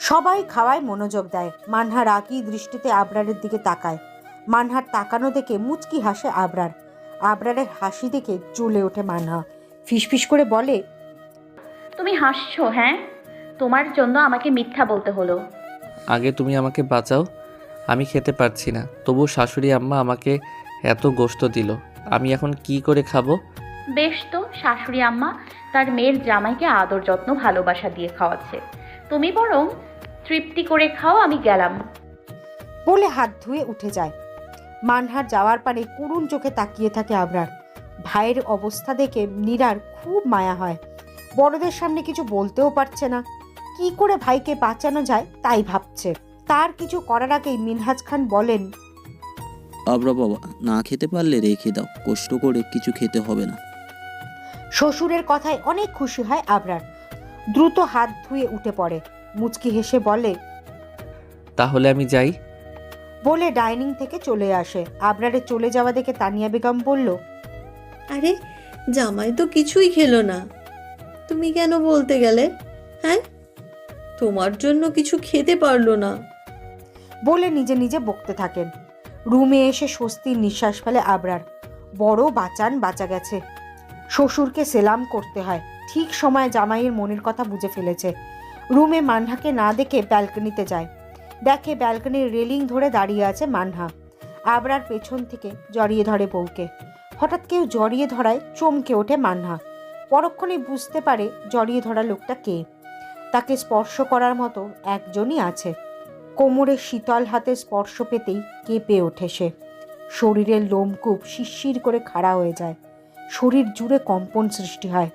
সবাই খাওয়ায় মনোযোগ দেয়। মানহা রাগী দৃষ্টিতে আবরারের দিকে তাকায়। মানহার তাকানো দেখে মুচকি হাসে আবরার। আবরারের হাসি দেখে চলে ওঠে মানহা ফিসফিস করে বলে তুমি হাসছো হ্যাঁ? তোমার জন্য আমাকে মিথ্যা বলতে হলো। আগে তুমি আমাকে বাঁচাও। আমি খেতে পারছি না। তবু শাশুড়ি আম্মা আমাকে এত গোস্ত দিল। আমি এখন কি করে খাব? বেশ তো শাশুড়ি আম্মা তার মেয়ের জামাইকে আদর যত্ন ভালোবাসা দিয়ে খাওয়াচ্ছে। তুমি বরং তৃপ্তি করে খাও আমি গেলাম। বলে হাত ধুয়ে উঠে যায়। মানহার যাওয়ার পারে করুণ চোখে তাকিয়ে থাকে আবরার। ভাইয়ের অবস্থা দেখে নীরার খুব মায়া হয়। বড়দের সামনে কিছু বলতেও পারছে না। কি করে ভাইকে বাঁচানো যায় তাই ভাবছে। তার কিছু করার আগেই মিনহাজ খান বলেন আবরা বাবা না খেতে পারলে রেখে দাও। কষ্ট করে কিছু খেতে হবে না। শ্বশুরের কথায় অনেক খুশি হয় আবরার। দ্রুত হাত ধুয়ে উঠে পড়ে। মুচকি হেসে বলে তাহলে আমি যাই? বলে ডাইনিং থেকে চলে আসে। আবরারের চলে যাওয়া দেখে তানিয়া বেগম বলল আরে জামাই তো কিছুই খেলো না। তুমি কেন বলতে গেলে? হ্যাঁ? তোমার জন্য কিছু খেতে পারল না। বলে নিজে নিজে বকতে থাকেন। রুমে এসে স্বস্তির নিঃশ্বাস ফেলে আবরার। বড় বাঁচান বাঁচা গেছে। শ্বশুরকে সেলাম করতে হয়। ঠিক সময় জামাইয়ের মনের কথা বুঝে ফেলেছে। রুমে মানহাকে না দেখে ব্যালকনিতে যায়। দেখে ব্যালকনির রেলিং ধরে দাঁড়িয়ে আছে মানহা আবরার পেছন থেকে জড়িয়ে ধরে বউকে। হঠাৎ কেউ জড়িয়ে ধরায় চমকে ওঠে মানহা পরক্ষণে বুঝতে পারে জড়িয়ে ধরা লোকটা কে। তাকে স্পর্শ করার মতো একজনই আছে। কোমরে শীতল হাতে স্পর্শ পেতেই কেঁপে ওঠে সে। শরীরের লোমকূপ শিরশির করে খাড়া হয়ে যায়। শরীর জুড়ে কম্পন সৃষ্টি হয়।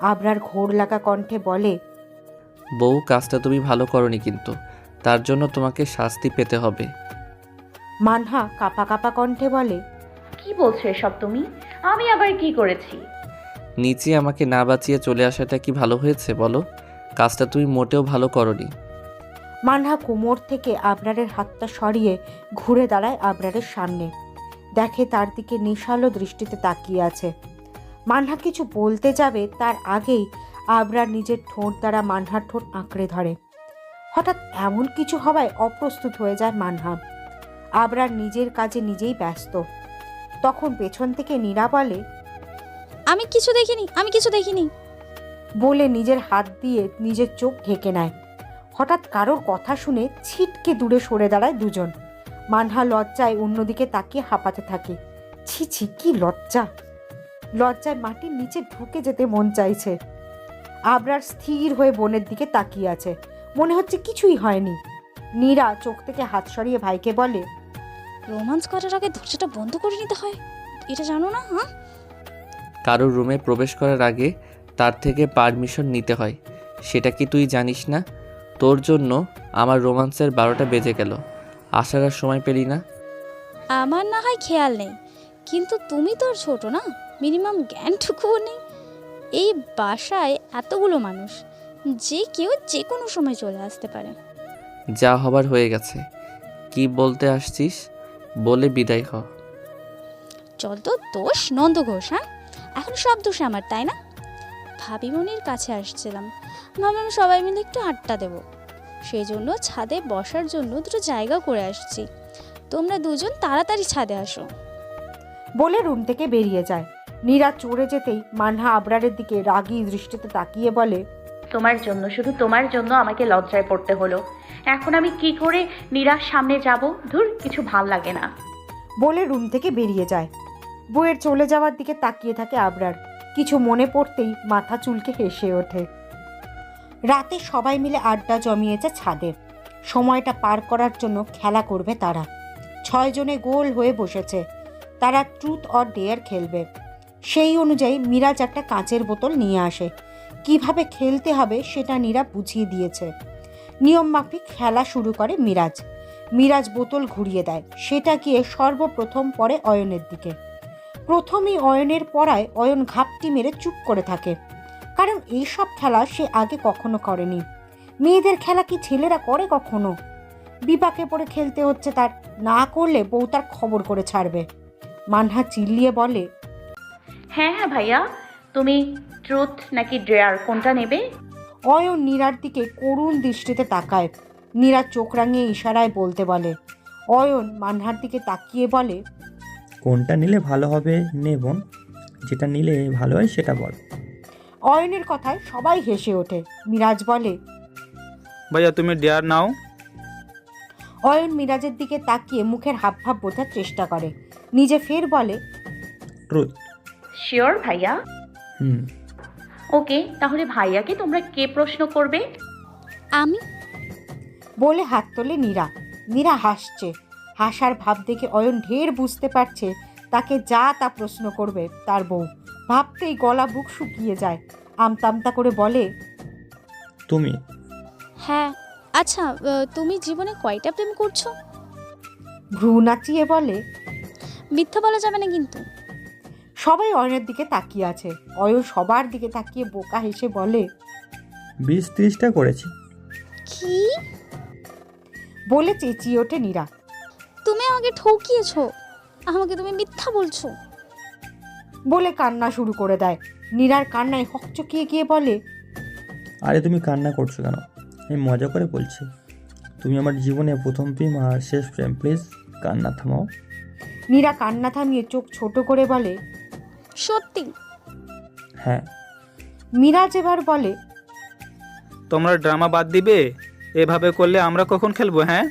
আবরার ঘোর লাগা কণ্ঠে বলে বউ কাজটা তুমি ভালো করনি কিন্তু। তার জন্য তোমাকে শাস্তি পেতে হবে। মানহা কাপা কাপা কণ্ঠে বলে কি বলছো এসব তুমি? আমি আবার কি করেছি? নিচে আমাকে না বাঁচিয়ে চলে আসাটা কি ভালো হয়েছে বলো? কাজটা তুমি মোটেও ভালো করনি। মানহা কোমর থেকে আবরারের হাতটা সরিয়ে ঘুরে দাঁড়ায় আবরারের সামনে। দেখে তার দিকে নিশালো দৃষ্টিতে তাকিয়ে আছে। মানহা কিছু বলতে যাবে তার আগেই আবরার নিজের ঠোঁট দ্বারা মানহার ঠোঁট আঁকড়ে ধরে। হঠাৎ এমন কিছু হওয়ায় অপ্রস্তুত হয়ে যায় মানহা আবরার নিজের কাজে নিজেই ব্যস্ত। তখন পেছন থেকে নীরা বলে আমি কিছু দেখিনি আমি কিছু দেখিনি। বলে নিজের হাত দিয়ে নিজের চোখ ঢেকে নেয়। হঠাৎ কারোর কথা শুনে ছিটকে দূরে সরে দাঁড়ায় দুজন। মানহা লজ্জায় অন্যদিকে তাকিয়ে হাঁপাতে থাকে। ছি ছি কি লজ্জা। লজ্জায় মাটির নিচে ঢুকে যেতে মন চাইছে। আবরার স্থির হয়ে বোনের দিকে তাকিয়ে আছে। মনে হচ্ছে কিছুই হয়নি। নীরা চোখ থেকে হাত সরিয়ে ভাইকে বলে রোমান্স করার আগে দরজাটা বন্ধ করে নিতে হয়। এটা জানো না হ্যাঁ? কারোর রুমে প্রবেশ করার আগে তার থেকে পারমিশন নিতে হয়। সেটা কি তুই জানিস না? তোর জন্য আমার রোমান্সের বারোটা বেজে গেল। আসার আর সময় পেলি না? আমার না হয় খেয়াল নেই কিন্তু তুমি তো আর ছোট না মিনিমাম জ্ঞানটুকুও নেই। এই বাসায় এতগুলো মানুষ যে কেউ যে কোনো সময় চলে আসতে পারে। যা হবার হয়ে গেছে। কি বলতে আসছিস? বলে বিদায় হ। যত দোষ নন্দ ঘোষ হ্যাঁ? এখন সব দোষ আমার তাই না? ভাবিমনির কাছে আসছিলাম। ভাবলাম সবাই মিলে একটু আড্ডা দেবো। সেই জন্য ছাদে বসার জন্য দুটো জায়গা করে আসছি। তোমরা দুজন তাড়াতাড়ি ছাদে আসো। বলে রুম থেকে বেরিয়ে যায়। নীরা চড়ে যেতেই মানহা আবরারের দিকে রাগী দৃষ্টিতে তাকিয়ে বলে তোমার জন্য শুধু তোমার জন্য আমাকে লজ্জায় পড়তে হলো। এখন আমি কি করে নিরাশ সামনে যাব? ধুর কিছু ভালো লাগে না। বলে রুম থেকে বেরিয়ে যায়। বইয়ের চলে যাওয়ার দিকে তাকিয়ে থাকে আবরার। কিছু মনে পড়তেই মাথা চুলকে হেসে ওঠে। রাতে সবাই মিলে আড্ডা জমিয়েছে ছাদে। সময়টা পার করার জন্য খেলা করবে তারা। ছয়জনে গোল হয়ে বসেছে। তারা ট্রুথ অর ডেয়ার খেলবে। সেই অনুযায়ী মিরাজ একটা কাঁচের বোতল নিয়ে আসে। কীভাবে খেলতে হবে সেটা নীরা বুঝিয়ে দিয়েছে। নিয়ম মাফিক খেলা শুরু করে মিরাজ। মিরাজ বোতল ঘুরিয়ে দেয়। সেটা গিয়ে সর্বপ্রথম পড়ে অয়নের দিকে। প্রথমেই অয়নের পড়ায় অয়ন ঘাপটি মেরে চুপ করে থাকে। কারণ এইসব খেলা সে আগে কখনো করেনি। মেয়েদের খেলা কি ছেলেরা করে কখনো? বিপাকে পড়ে খেলতে হচ্ছে তার না করলে বউ তার খবর করে ছাড়বে। মানহা চিল্লিয়ে বলে হ্যাঁ হ্যাঁ ভাইয়া তুমি ট্রুথ নাকি ড্রেয়ার কোনটা নেবে? অয়ন নীরার দিকে করুণ দৃষ্টিতে তাকায়। নীরা চোখ রাঙিয়ে ইশারায় বলতে বলে অয়ন মানহার দিকে তাকিয়ে বলে কোনটা নিলে ভালো হবে নে বোন যেটা নিলে ভালো হয় সেটা বল। অয়নের কথায় সবাই হেসে ওঠে। মিরাজ বলে ভাইয়া তুমি ডেয়ার নাও। অয়ন মিরাজের দিকে তাকিয়ে মুখের হাবভাব বোঝার চেষ্টা করে। নিজে ফের বলে ট্রুথ শিওর ভাইয়া। হুম। ওকে তাহলে ভাইয়াকে তোমরা কে প্রশ্ন করবে? আমি। বলে হাত তোলে নীরা। নীরা হাসছে। হাসার ভাব দেখে অয়ন ঢের বুঝতে পারছে তাকে যা তা প্রশ্ন করবে তার বউ। ভাবতেই গলা বুক শুকিয়ে যায়। আমতামতা করে বলে তুমি? হ্যাঁ আচ্ছা আহ, তুমি জীবনে কয়টা প্রেম করছ? ভ্রু নাচিয়ে বলে মিথ্যা বলা যাবে না কিন্তু। সবাই অয়নের দিকে তাকিয়ে আছে। অয়ন সবার দিকে তাকিয়ে বোকা হেসে বলে বিশ ত্রিশটা করেছি। কি? বলে চেঁচিয়ে ওঠে নীরা। তুমি আমাকে ঠকিয়েছো। আমাকে তুমি মিথ্যা বলছো। বলে কান্না শুরু করে দেয়। নীরার কান্নায় হকচকিয়ে গিয়ে বলে আরে তুমি কান্না করছ কেন? আমি মজা করে বলছি। তুমি আমার জীবনে প্রথম প্রেম আর শেষ প্রেম প্লিজ কান্না থামাও। নীরা কান্না থামিয়ে চোখ ছোট করে বলে সত্যি? হ্যাঁ। মিরাজ এবার বলে তোমরা ড্রামা বাদ দিবে? এভাবে করলে আমরা কখন খেলব হ্যাঁ?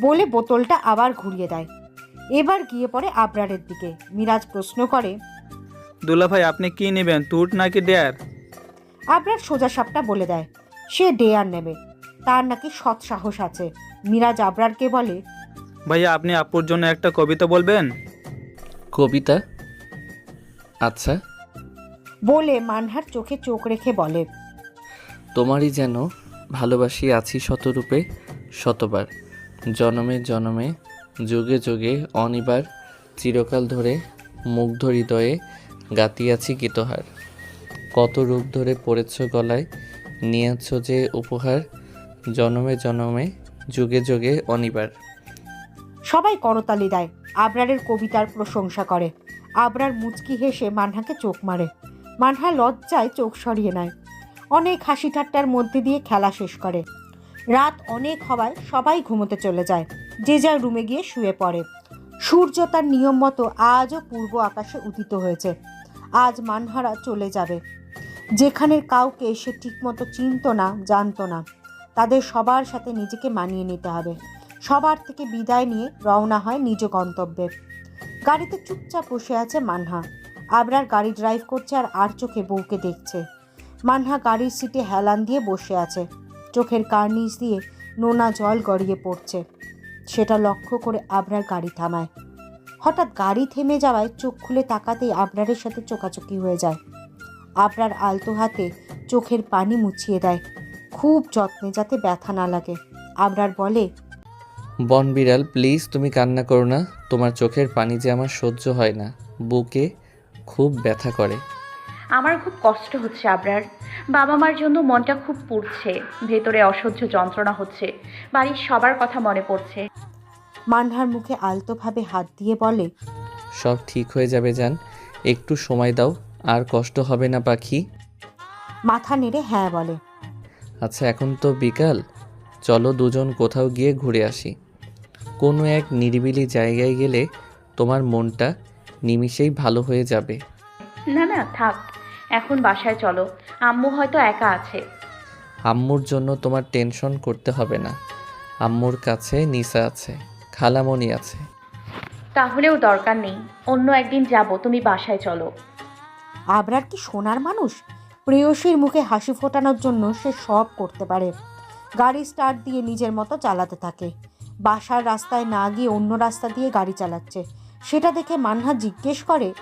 বলে বোতলটা আবার ঘুরিয়ে দেয়। এবার গিয়ে পড়ে আবরারের দিকে। মিরাজ প্রশ্ন করে দুলা ভাই আপনি কি নেবেন তুট নাকি ডেয়ার? আবরার সোজা সাপটা বলে দেয় সে ডেয়ার নেবে তার নাকি সৎ সাহস আছে। মিরাজ আবরারকে বলে ভাইয়া আপনি আপুর জন্য একটা কবিতা বলবেন? কবিতা? আচ্ছা। বলে মানহার চোখে চোখ রেখে বলে তোমারই যেন ভালোবাসি আছি শতরূপে শতবার জনমে জনমে যুগে যুগে অনিবার চিরকাল ধরে মুগ্ধ হৃদয়ে গাতিয়াছি গীতহার। কত রূপ ধরে পড়েছ গলায়, নিয়েছ যে উপহার, জনমে জনমে, যুগে যুগে অনিবার। সবাই করতালি দেয়, আবরারের কবিতার প্রশংসা করে। আবরার মুচকি হেসে মানহাকে চোখ মারে। মানহা লজ্জায় চোখ সরিয়ে নেয়। অনেক হাসি ঠাট্টার মধ্যে দিয়ে খেলা শেষ করে। রাত অনেক হওয়ায় সবাই ঘুমোতে চলে যায়। যে যার রুমে গিয়ে শুয়ে পড়ে। সূর্য তার নিয়ম মতো আজও পূর্ব আকাশে উদিত হয়েছে। আজ মানহারা চলে যাবে। যেখানের কাউকে সে ঠিকমতো চিনত না, জানতো না। তাদের সবার সাথে নিজেকে মানিয়ে নিতে হবে। সবার থেকে বিদায় নিয়ে রওনা হয় নিজ গন্তব্যে। গাড়িতে চুপচাপ বসে আছে মানহা। আবরার গাড়ি ড্রাইভ করছে আর আর চোখে বউকে দেখছে। মানহা গাড়ির সিটে হেলান দিয়ে বসে আছে। চোখের কার্নিশ দিয়ে নোনা জল গড়িয়ে পড়ছে। সেটা লক্ষ্য করে আবরার গাড়ি থামায়। হঠাৎ গাড়ি থেমে যাওয়ায় চোখ খুলে তাকাতেই আবরারের সাথে চোকাচোকি হয়ে যায়। আবরার আলতো হাতে চোখের পানি মুছিয়ে দেয়। খুব যত্নে যাতে ব্যথা না লাগে। আবরার বলে বন বিড়াল প্লিজ তুমি কান্না করো না। তোমার চোখের পানি যে আমার সহ্য হয় না। বুকে খুব ব্যথা করে। আমার খুব কষ্ট হচ্ছে আবরার। বাবা মার জন্য মনটা খুব পুড়ছে। ভেতরে অসহ্য যন্ত্রণা হচ্ছে। বাড়ির সবার কথা মনে পড়ছে। মানহার মুখে আলতোভাবে হাত দিয়ে বলে সব ঠিক হয়ে যাবে জান। একটু সময় দাও আর কষ্ট হবে না পাখি। মাথা নেড়ে হ্যাঁ বলে। আচ্ছা এখন তো বিকাল। চলো দুজন কোথাও গিয়ে ঘুরে আসি। কোনো এক নিরিবিলি জায়গায় গেলে তোমার মনটা নিমিষেই ভালো হয়ে যাবে। না না থাক। এখন বাসায় চলো। আম্মু হয়তো একা আছে। আম্মুর জন্য তোমার টেনশন করতে হবে না। আম্মুর কাছে নিসা আছে। খালামণি আছে। তাহলেও দরকার নেই অন্য একদিন যাব তুমি বাসায় চলো। আবরার কি সোনার মানুষ? প্রেয়সীর মুখে হাসি ফোটানোর জন্য সে সব করতে পারে। গাড়ি স্টার্ট দিয়ে নিজের মতো চালাতে থাকে। বাসার রাস্তায় না গিয়ে অন্য রাস্তা দিয়ে গাড়ি চালাচ্ছে। সেটা দেখে মানহা জিজ্ঞেস করে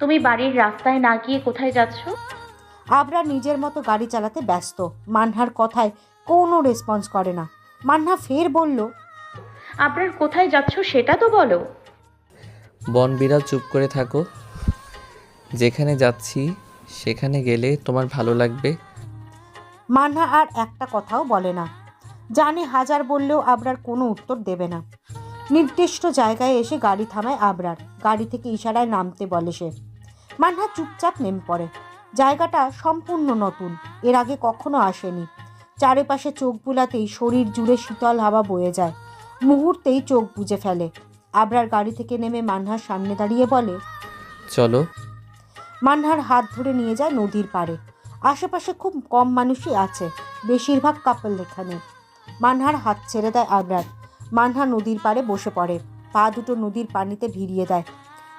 তুমি বাড়ির রাস্তায় না গিয়ে কোথায় যাচ্ছ? আবরা নিজের মতো গাড়ি চালাতে ব্যস্ত। মানহার কথায় কোনো রেসপন্স করে না। মানহা ফের বলল আপনার কোথায় যাচ্ছ সেটা তো বলো। বন বিড়াল চুপ করে থাকো। যেখানে যাচ্ছি সেখানে গেলে তোমার ভালো লাগবে। মানহা আর একটা কথাও বলে না। জানে হাজার বললেও আবরার কোনো উত্তর দেবে না। নির্দিষ্ট জায়গায় এসে গাড়ি থামায় আবরার। গাড়ি থেকে ইশারায় নামতে বলে সে। মানহা চুপচাপ নেমে পড়ে। জায়গাটা সম্পূর্ণ নতুন। এর আগে কখনো আসেনি। চারিপাশে চোখ বুলাতেই শরীর জুড়ে শীতল হাওয়া বয়ে যায়। মুহূর্তেই চোখ বুজে ফেলে। আবরার গাড়ি থেকে নেমে মান্নার সামনে দাঁড়িয়ে বলে চলো। মান্নার হাত ধরে নিয়ে যায় নদীর পাড়ে। আশেপাশে খুব কম মানুষই আছে বেশিরভাগ কাপল এখানে। মানহার হাত ছেড়ে দেয় আবরার। মানহা নদীর পাড়ে বসে পড়ে পা দুটো নদীর পানিতে ভিড়িয়ে দেয়।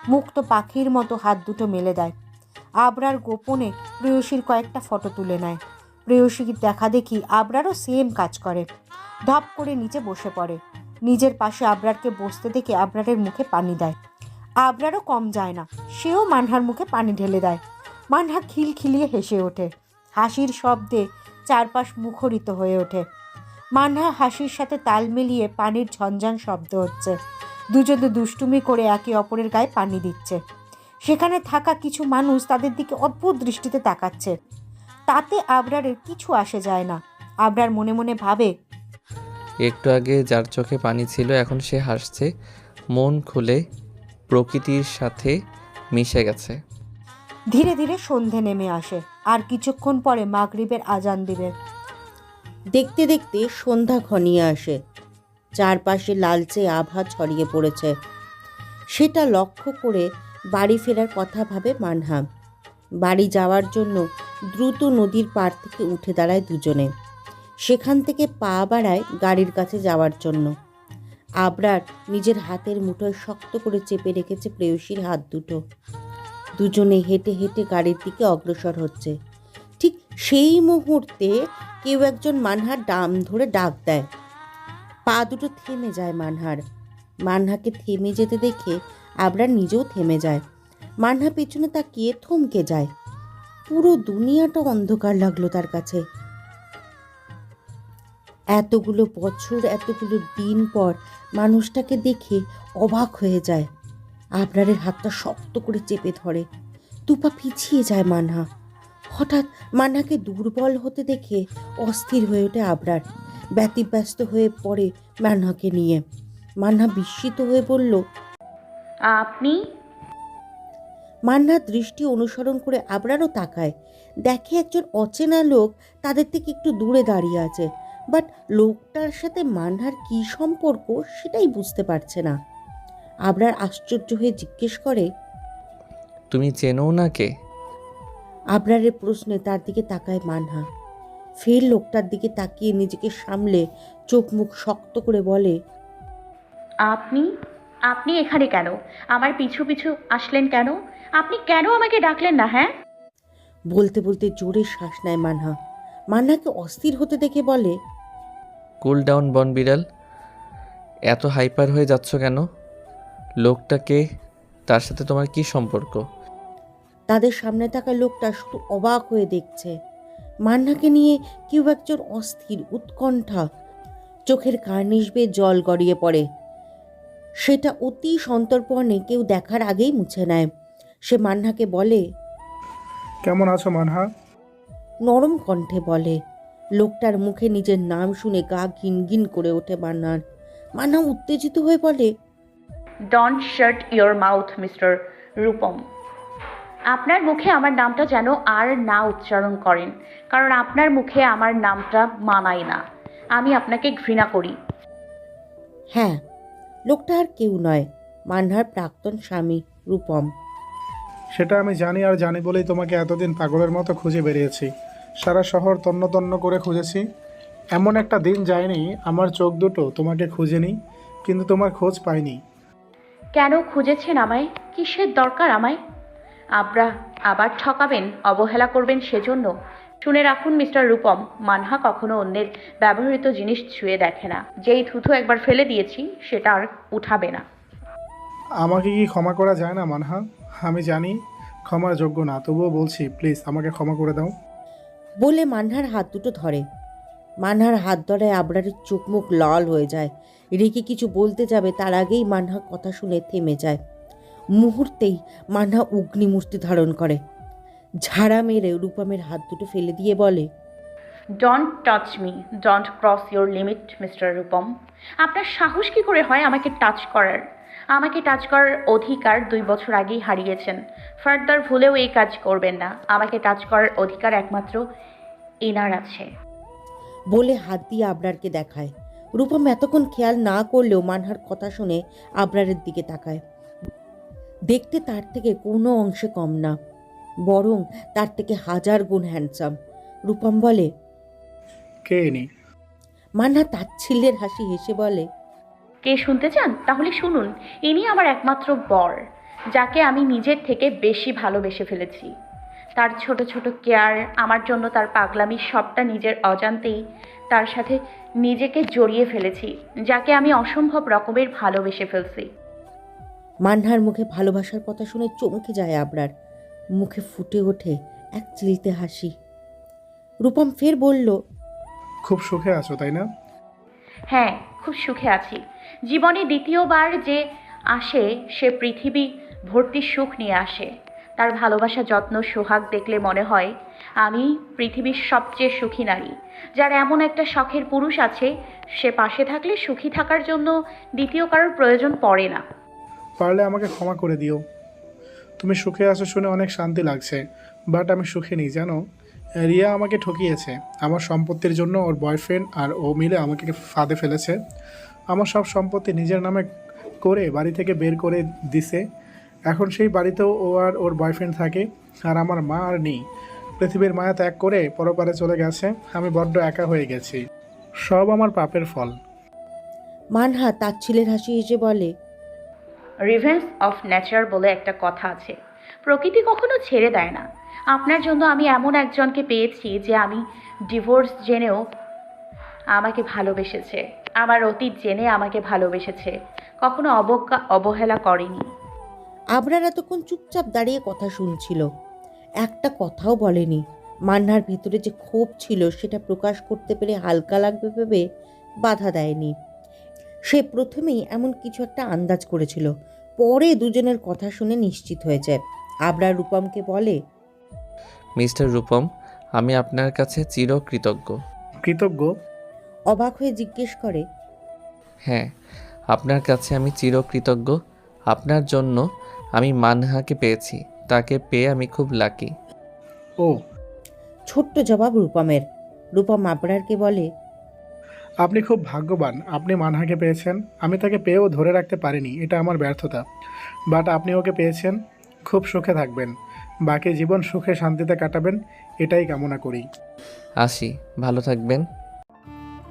মুক্ত পাখির মতো হাত দুটো মেলে দেয়। আবরার গোপনে প্রেয়সীর কয়েকটা ফটো তুলে নেয়। প্রেয়সীর দেখা দেখি আবরারও সেম কাজ করে। ধপ করে নিচে বসে পড়ে। নিজের পাশে আবরারকে বসতে দেখে আবরারের মুখে পানি দেয়। আবরারও কম যায় না, সেও মানহার মুখে পানি ঢেলে দেয়। মানহা খিলখিলিয়ে হেসে ওঠে। হাসির শব্দে চারপাশ মুখরিত হয়ে ওঠে। মানহা হাসির সাথে তাল মিলিয়ে পানির ঝঞ্ঝান শব্দ হচ্ছে। দুজনে দুষ্টুমি করে একে অপরের গায়ে পানি দিচ্ছে। সেখানে থাকা কিছু মানুষ তাদের দিকে অদ্ভুত দৃষ্টিতে তাকাচ্ছে। তাতে আবরারের কিছু আসে যায় না। আবরার মনে মনে ভাবে একটু আগে যার চোখে পানি ছিল এখন সে হাসছে। মন খুলে প্রকৃতির সাথে মিশে গেছে। ধীরে ধীরে সন্ধে নেমে আসে আর কিছুক্ষণ পরে মাগরিবের আজান দিবে। দেখতে দেখতে সন্ধ্যা ঘনিয়ে আসে। চারপাশে লালচে আভা ছড়িয়ে পড়েছে। সেটা লক্ষ্য করে বাড়ি ফেরার কথা ভাবে মানহাম। বাড়ি যাওয়ার জন্য দ্রুত নদীর পাড় থেকে উঠে দাঁড়ায় দুজনে। সেখান থেকে পা বাড়ায় গাড়ির কাছে যাওয়ার জন্য। আবরার নিজের হাতের মুঠোয় শক্ত করে চেপে রেখেছে প্রেয়সীর হাত দুটো। দুজনে হেঁটে হেঁটে গাড়ির দিকে অগ্রসর হচ্ছে। ঠিক সেই মুহূর্তে কেউ একজন মানহার ডাম ধরে ডাক দেয়। পা দুটো থেমে যায় মানহার। মানহাকে থেমে যেতে দেখে আবরার নিজেও থেমে যায়। মানহা পেছনে তাকিয়ে থমকে যায়। পুরো দুনিয়াটা অন্ধকার লাগল তার কাছে। এতগুলো বছর এতগুলো দিন পর মানুষটাকে দেখে অবাক হয়ে যায়। আবরারের হাতটা শক্ত করে চেপে ধরে। তুপা পিছিয়ে যায় মানহা। হঠাৎ মান্নাকে দুর্বল হতে দেখে অস্থির হয়ে ওঠে আবরার। ব্যতিব্যস্ত হয়ে পড়ে মান্নাকে নিয়ে। মান্না বিস্মিত হয়ে বলল আপনি? মান্না দৃষ্টি অনুসরণ করে আবরারও তাকায়। দেখে একজন অচেনা লোক তাদের থেকে একটু দূরে দাঁড়িয়ে আছে। বাট লোকটার সাথে মান্নার কী সম্পর্ক সেটাই বুঝতে পারছে না। আবরার আশ্চর্য হয়ে জিজ্ঞেস করে তুমি চেনো না কে? আবরারের প্রশ্নে তার দিকে তাকায় মানহা ফের লোকটার দিকে তাকিয়ে নিজেকে সামলে চোখ মুখ শক্ত করে বলে আপনি? আপনি এখানে কেন? আমার পিছু পিছু আসলেন কেন? আপনি কেন আমাকে ডাকলেন না হ্যাঁ? বলতে বলতে জোরে শ্বাস নেয় মানহা মান্নাকে অস্থির হতে দেখে বলে কুল ডাউন বন বিড়াল এত হাইপার হয়ে যাচ্ছ কেন? লোকটাকে তার সাথে তোমার কি সম্পর্ক? তাদের সামনে থাকা লোকটা শুধু অবাক হয়ে দেখছে। মান্নাকে নিয়ে কেউ একজন অস্থির উৎকণ্ঠা। চোখের কার্নিশ বেয়ে জল গড়িয়ে পড়ে। সেটা অতি সন্তর্পণে কেউ দেখার আগেই মুছে নেয়। সে মান্নাকে বলে কেমন আছো মানহা নরম কণ্ঠে বলে লোকটার মুখে নিজের নাম শুনে গা ঘিন করে ওঠে মান্নার মান্না উত্তেজিত হয়ে বলে don't shut your mouth mister Rupam. আপনার মুখে আমার নামটা যেন আর না উচ্চারণ করেন কারণ আপনার মুখে আমার নামটা মানায় না। আমি আপনাকে ঘৃণা করি। হ্যাঁ লোকটা আর কেউ নয় মান্নার প্রাক্তন স্বামী রূপম। সেটা আমি জানি আর জানি বলেই তোমাকে এতদিন পাগলের মতো খুঁজে বেরিয়েছি। সারা শহর তন্ন তন্ন করে খুঁজেছি। এমন একটা দিন যায়নি আমার চোখ দুটো তোমাকে খুঁজেনি কিন্তু তোমার খোঁজ পাইনি। কেন খুঁজেছেন আমায়? কিসের দরকার আমায়? আবরা আবার ঠকাবেন অবহেলা করবেন সেজন্য। শুনে রাখুন মিস্টার রূপম মানহা কখনো অন্যের ব্যবহৃত জিনিস ছুঁয়ে দেখে না। যেই থুথু একবার ফেলে দিয়েছি সেটা আর উঠাবে না। আমাকে কি ক্ষমা করা যায় না মানহা? আমি জানি ক্ষমার যোগ্য না তবুও বলছি প্লিজ আমাকে ক্ষমা করে দাও। বলে মান্নার হাত দুটো ধরে। মান্নার হাত ধরে আবরারের চোখ মুখ লাল হয়ে যায়। রেখে কিছু বলতে যাবে, তার আগেই মান্না কথা শুনে থেমে যায়। মুহূর্তেই মান্না অগ্নিমূর্তি ধারণ করে। ঝাড়া মেরে রূপমের হাত দুটো ফেলে দিয়ে বলে don't touch me don't cross your limit mister Rupam আপনার সাহস কী করে হয় আমাকে টাচ করার? আমাকে টাচ করার অধিকার দুই বছর আগেই হারিয়েছেন। ফার্দার ভুলেও এই কাজ করবেন না। আমাকে টাচ করার অধিকার একমাত্র এনার আছে। বলে হাত দিয়ে আবরারকে দেখায়। রূপম এতক্ষণ খেয়াল না করলেও মানহার কথা শুনে আবরারের দিকে তাকায়। দেখতে তার থেকে কোনো অংশে কম না বরং তার থেকে হাজার গুণ হ্যান্ডসাম রূপম বলে কে ইনি? মানহা তাচ্ছিল্যের হাসি হেসে বলে কে শুনতে চান? তাহলে শুনুন ইনি আমার একমাত্র বর যাকে আমি নিজের থেকে বেশি ভালোবেসে ফেলেছি। তার ছোট ছোট কেয়ার আমার জন্য তার পাগলামি সবটা নিজের অজান্তেই তার সাথে নিজেকে জড়িয়ে ফেলেছি যাকে আমি অসম্ভব রকমের ভালোবেসে ফেলছি। মান্নার মুখে ভালোবাসার কথা শুনে চমকে যায় আবরার। মুখে ফুটে ওঠে এক চিলতে হাসি। রূপম ফের বলল খুব সুখে আছো তাই না? হ্যাঁ খুব সুখে আছি। জীবনে দ্বিতীয়বার যে আসে, সে পৃথিবী ভর্তি সুখ নিয়ে আসে। তার ভালোবাসা, যত্ন, সোহাগ দেখলে মনে হয়, আমি পৃথিবীর সবচেয়ে সুখী নারী। যার এমন একটা শখের পুরুষ আছে, সে পাশে থাকলে সুখী থাকার জন্য দ্বিতীয় কারোর প্রয়োজন পড়ে না। পারলে আমাকে ক্ষমা করে দিও। তুমি সুখে আছো শুনে অনেক শান্তি লাগছে, বাট আমি সুখে নেই, জানো? রিয়া আমাকে ঠকিয়েছে। আমার সম্পত্তির জন্য ওর বয়ফ্রেন্ড আর ও মিলে আমাকে ফাঁদে ফেলেছে। আমার সব সম্পত্তি নিজের নামে করে বাড়ি থেকে বের করে দিছে। এখন সেই বাড়িতেও ও আর ওর বয়ফ্রেন্ড থাকে আর আমার মা আর নেই। পৃথিবীর মায়া ত্যাগ করে পরপারে চলে গেছে। আমি বড্ড একা হয়ে গেছি। সব আমার পাপের ফল। মানহা তাচ্ছিলের হাসি হেসে বলে রিভেন্স অফ নেচার বলে একটা কথা আছে। প্রকৃতি কখনো ছেড়ে দেয় না। আপনার জন্য আমি এমন একজনকে পেয়েছি যে আমি ডিভোর্স জেনেও আমাকে ভালোবেসেছে। আমার অতীত জেনে আমাকে ভালোবেসেছে। কখনো অবজ্ঞা, অবহেলা করেনি। আবরার এতক্ষণ চুপচাপ দাঁড়িয়ে কথা শুনছিল। একটা কথাও বলেনি। মান্নার ভিতরে যে ক্ষোভ ছিল সেটা প্রকাশ করতে পেরে হালকা লাগবে ভেবে বাধা দেয়নি। সে প্রথমেই এমন কিছু একটা আন্দাজ করেছিল। পরে দুজনের কথা শুনে নিশ্চিত হয়ে যায় আবরার রূপমকে বলে মিস্টার রূপম আমি আপনার কাছে চিরকৃতজ্ঞ। কৃতজ্ঞ? অবাক হয়ে জিজ্ঞেস করে। হ্যাঁ আপনার কাছে আমি চিরকৃতজ্ঞ। আপনার জন্য আমি মানহাকে পেয়েছি। তাকে পেয়ে আমি খুব লাকি ও। ছোট্ট জবাব রূপমের। রূপম আবরারকে বলে আপনি খুব ভাগ্যবান আপনি মানহাকে পেয়েছেন। আমি তাকে পেয়েও ধরে রাখতে পারিনি এটা আমার ব্যর্থতা। বাট আপনি ওকে পেয়েছেন খুব সুখে থাকবেন। বাকি জীবন সুখে শান্তিতে কাটাবেন এটাই কামনা করি। আসি ভালো থাকবেন।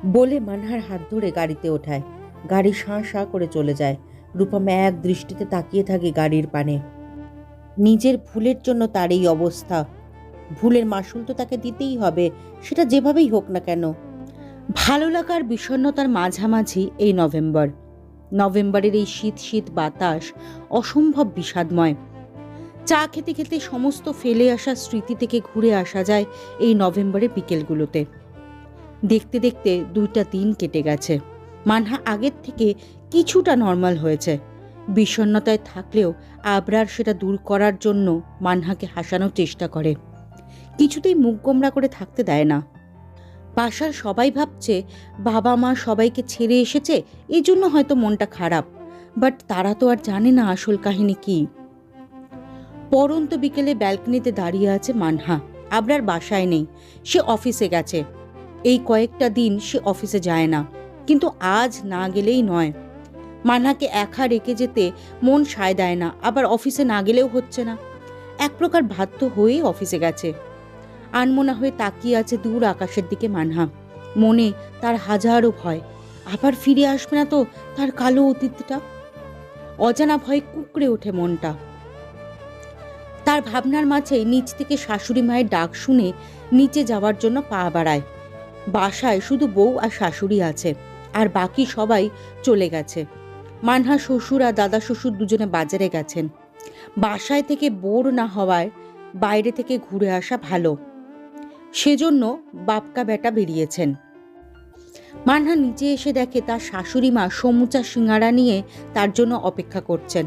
বলে মানহার হাত ধরে গাড়িতে ওঠায়। গাড়ি শাঁ শাঁ করে চলে যায়। রূপম এক দৃষ্টিতে তাকিয়ে থাকে গাড়ির পানে। নিজের ভুলের জন্য তার এই অবস্থা। ভুলের মাসুল তো তাকে দিতেই হবে সেটা যেভাবেই হোক না কেন। ভালো লাগার বিষণ্ণতার মাঝামাঝি এই নভেম্বর। নভেম্বরের এই শীত শীত বাতাস অসম্ভব বিষাদময়। চা খেতে খেতে সমস্ত ফেলে আসা স্মৃতি থেকে ঘুরে আসা যায় এই নভেম্বরের বিকেলগুলোতে। দেখতে দেখতে দুইটা দিন কেটে গেছে। মানহা আগের থেকে কিছুটা নর্মাল হয়েছে। বিষণ্ণতায় থাকলেও আবরার সেটা দূর করার জন্য মানহাকে হাসানোর চেষ্টা করে। কিছুতেই মুখ গোমরা করে থাকতে দেয় না। বাসার সবাই ভাবছে, বাবা মা সবাইকে ছেড়ে এসেছে এই জন্য হয়তো মনটা খারাপ। বাট তারা তো আর জানে না আসল কাহিনী কি। পরন্ত বিকেলে ব্যালকনিতে দাঁড়িয়ে আছে মানহা। আবরার বাসায় নেই। সে অফিসে গেছে। এই কয়েকটা দিন সে অফিসে যায় না। কিন্তু আজ না গেলেই নয়। মানহাকে একা রেখে যেতে মন সায় দেয় না। আবার অফিসে না গেলেও হচ্ছে না। এক প্রকার বাধ্য হয়েই অফিসে গেছে। আনমোনা হয়ে তাকিয়ে আছে দূর আকাশের দিকে মানহা। মনে তার হাজারো ভয়। আবার ফিরে আসবে না তো তার কালো অতীতটা? অজানা ভয়ে কুকড়ে ওঠে মনটা। তার ভাবনার মাঝেই নিচ থেকে শাশুড়ি মায়ের ডাক শুনে নিচে যাওয়ার জন্য পা বাড়ায়। বাসায় শুধু বউ আর শাশুড়ি আছে, আর বাকি সবাই চলে গেছে। মানহা শ্বশুর আর দাদা শ্বশুর দুজনে বাজারে গেছেন। বাসায় থেকে বোর না হওয়ায় বাইরে থেকে ঘুরে আসা ভালো। সেজন্য বাপকা বেটা বেরিয়েছেন। মানহা নিচে এসে দেখে তার শাশুড়ি মা সমুচা সিঙ্গারা নিয়ে তার জন্য অপেক্ষা করছেন।